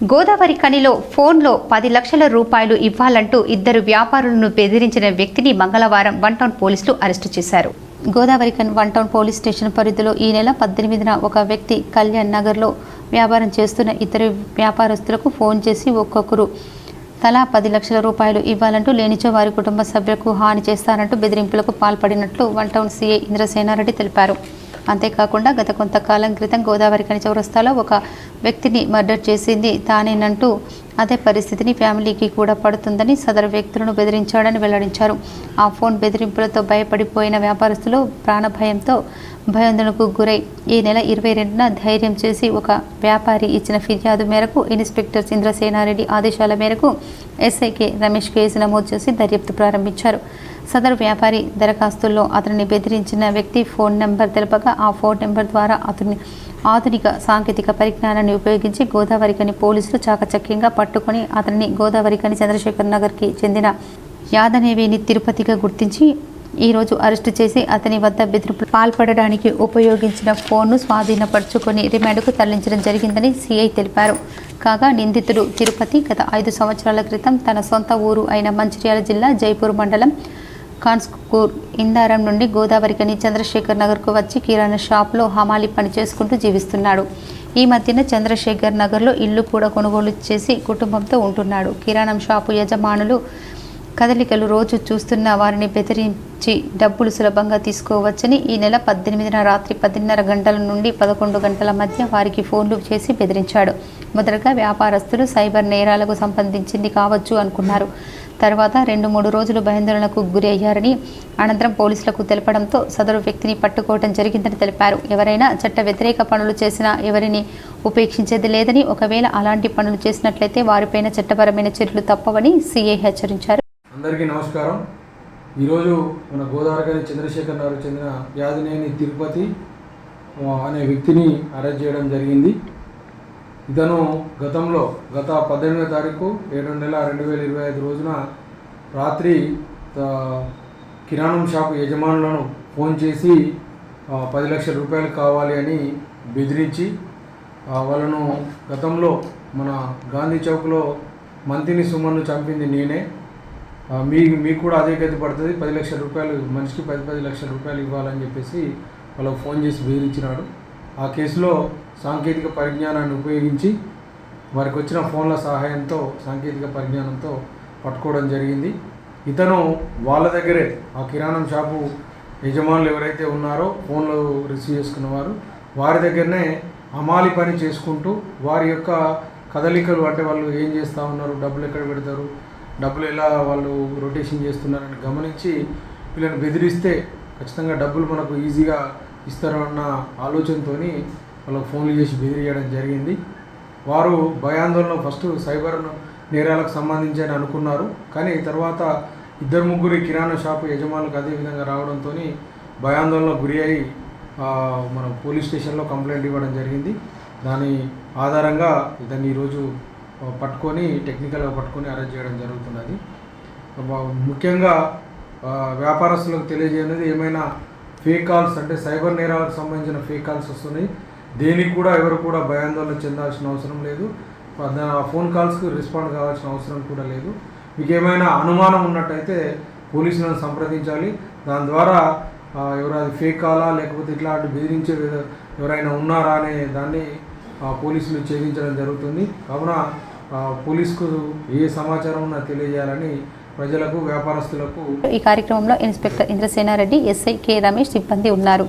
గోదావరి ఖనిలో ఫోన్లో పది లక్షల రూపాయలు ఇవ్వాలంటూ ఇద్దరు వ్యాపారులను బెదిరించిన వ్యక్తిని మంగళవారం వన్ టౌన్ పోలీసులు అరెస్టు చేశారు. Godavarikhani one town police station పరిధిలో ఈ నెల పద్దెనిమిదిన ఒక వ్యక్తి కళ్యాణ్ నగర్లో వ్యాపారం చేస్తున్న ఇద్దరు వ్యాపారస్తులకు ఫోన్ చేసి ఒక్కొక్కరు తలా పది లక్షల రూపాయలు ఇవ్వాలంటూ లేనిచో వారి కుటుంబ సభ్యులకు హాని చేస్తారంటూ బెదిరింపులకు పాల్పడినట్లు వన్ టౌన్ సీఐ ఇంద్రసేనారెడ్డి తెలిపారు. అంతేకాకుండా గత కొంతకాలం క్రితం గోదావరి ఖని చౌరస్తాలో ఒక వ్యక్తిని మర్డర్ చేసింది తానేనంటూ అదే పరిస్థితిని ఫ్యామిలీకి కూడా పడుతుందని సదరు వ్యక్తులను బెదిరించాడని వెల్లడించారు. ఆ ఫోన్ బెదిరింపులతో భయపడిపోయిన వ్యాపారస్తులు ప్రాణభయంతో భయాందోళనకు గురై ఈ నెల ఇరవై రెండున ధైర్యం చేసి ఒక వ్యాపారి ఇచ్చిన ఫిర్యాదు మేరకు ఇన్స్పెక్టర్ చంద్రసేనారెడ్డి ఆదేశాల మేరకు ఎస్ఐకే రమేష్ కేసు నమోదు చేసి దర్యాప్తు ప్రారంభించారు. సదరు వ్యాపారి దరఖాస్తుల్లో అతనిని బెదిరించిన వ్యక్తి ఫోన్ నెంబర్ తెలపగా ఆ ఫోన్ నెంబర్ ద్వారా అతని ఆధునిక సాంకేతిక పరిజ్ఞానాన్ని ఉపయోగించి గోదావరికని పోలీసులు చాకచక్యంగా పట్టుకొని అతన్ని గోదావరికని చంద్రశేఖర్ నగర్కి చెందిన యాదనేవిని తిరుపతిగా గుర్తించి ఈరోజు అరెస్టు చేసి అతని వద్ద బెదిరింపు పాల్పడడానికి ఉపయోగించిన ఫోన్ను స్వాధీనపరుచుకొని రిమాండ్కు తరలించడం జరిగిందని సిఐ తెలిపారు. కాగా నిందితుడు తిరుపతి గత ఐదు సంవత్సరాల క్రితం తన సొంత ఊరు అయిన మంచిర్యాల జిల్లా జైపూర్ మండలం కాన్స్కూర్ ఇందారం నుండి గోదావరికని చంద్రశేఖర్ నగర్కు వచ్చి కిరాణా షాప్లో హమాలి పని చేసుకుంటూ జీవిస్తున్నాడు. ఈ మధ్యన చంద్రశేఖర్ నగర్లో ఇల్లు కూడా కొనుగోలు చేసి కుటుంబంతో ఉంటున్నాడు. కిరాణం షాపు యజమానులు కదలికలు రోజు చూస్తున్న వారిని బెదిరించి డబ్బులు సులభంగా తీసుకోవచ్చని ఈ నెల పద్దెనిమిదిన రాత్రి పదిన్నర గంటల నుండి పదకొండు గంటల మధ్య వారికి ఫోన్లు చేసి బెదిరించాడు. మొదటగా వ్యాపారస్తులు సైబర్ నేరాలకు సంబంధించింది కావచ్చు అనుకున్నారు. తర్వాత రెండు మూడు రోజులు భయాందోళనకు గురి అయ్యారని అనంతరం పోలీసులకు తెలపడంతో సదరు వ్యక్తిని పట్టుకోవడం జరిగిందని తెలిపారు. ఎవరైనా చట్ట వ్యతిరేక పనులు చేసినా ఎవరిని ఉపేక్షించేది లేదని ఒకవేళ అలాంటి పనులు చేసినట్లయితే వారిపైన చట్టపరమైన చర్యలు తప్పవని సీఐ హెచ్చరించారు. అందరికీ నమస్కారం. ఈరోజు మన గోదావరి చంద్రశేఖర్ గారు చెందిన వ్యాధినేని తిరుపతి అనే వ్యక్తిని అరెస్ట్ చేయడం జరిగింది. ఇతను గతంలో గత పద్దెనిమిదో తారీఖు ఏడు నెల రెండు వేల ఇరవై ఐదు రోజున రాత్రి కిరాణం షాప్ యజమానులను ఫోన్ చేసి పది లక్షల రూపాయలు కావాలి అని బెదిరించి వాళ్ళను గతంలో మన గాంధీ చౌక్లో మంతిని సుమన్ను చంపింది నేనే. మీ మీకు కూడా అదే గతి పడుతుంది. పది లక్షల రూపాయలు మనిషికి పది పది లక్షల రూపాయలు ఇవ్వాలని చెప్పేసి వాళ్ళకు ఫోన్ చేసి బెదిరించినాడు. ఆ కేసులో సాంకేతిక పరిజ్ఞానాన్ని ఉపయోగించి వారికి వచ్చిన ఫోన్ల సహాయంతో సాంకేతిక పరిజ్ఞానంతో పట్టుకోవడం జరిగింది. ఇతను వాళ్ళ దగ్గరే ఆ కిరాణం షాపు యజమానులు ఎవరైతే ఉన్నారో ఫోన్లు రిసీవ్ చేసుకున్నవారు వారి దగ్గరనే అమాలి పని చేసుకుంటూ వారి యొక్క కదలికలు అంటే వాళ్ళు ఏం చేస్తూ ఉన్నారు డబ్బులు ఎక్కడ పెడతారు డబ్బులు ఎలా వాళ్ళు రొటేషన్ చేస్తున్నారని గమనించి వీళ్ళని బెదిరిస్తే ఖచ్చితంగా డబ్బులు మనకు ఈజీగా ఇస్తారన్న ఆలోచనతోని వాళ్ళకు ఫోన్లు చేసి బెదిరియడం జరిగింది. వారు భయాందోళన ఫస్ట్ సైబర్ నేరాలకు సంబంధించి అని అనుకున్నారు. కానీ తర్వాత ఇద్దరు ముగ్గురు కిరాణా షాపు యజమానులకు అదే విధంగా రావడంతో భయాందోళనకు గురి అయి మన పోలీస్ స్టేషన్లో కంప్లైంట్ ఇవ్వడం జరిగింది. దాని ఆధారంగా ఇతన్ని ఈరోజు పట్టుకొని టెక్నికల్గా పట్టుకొని అరెస్ట్ చేయడం జరుగుతున్నది. ముఖ్యంగా వ్యాపారస్తులకు తెలియజేయనిది ఏమైనా ఫేక్ కాల్స్ అంటే సైబర్ నేరాలకు సంబంధించిన ఫేక్ కాల్స్ వస్తున్నాయి. దేనికి కూడా ఎవరు కూడా భయాందోళన చెందాల్సిన అవసరం లేదు. ఆ ఫోన్ కాల్స్కి రెస్పాండ్ కావాల్సిన అవసరం కూడా లేదు. మీకు ఏమైనా అనుమానం ఉన్నట్టయితే పోలీసులను సంప్రదించాలి. దాని ద్వారా ఆ, ఎవరు ఫేక్ కాలా లేకపోతే ఇట్లాంటి బెదిరించే ఎవరైనా ఉన్నారా అనే దాన్ని ఆ, పోలీసులు ఛేదించడం జరుగుతుంది. కావున పోలీసుకు ఏ సమాచారం ఉన్నా తెలియజేయాలని ప్రజలకు వ్యాపారస్తులకు ఈ కార్యక్రమంలో inspector Indrasena Reddy SI K Ramesh సిబ్బంది ఉన్నారు.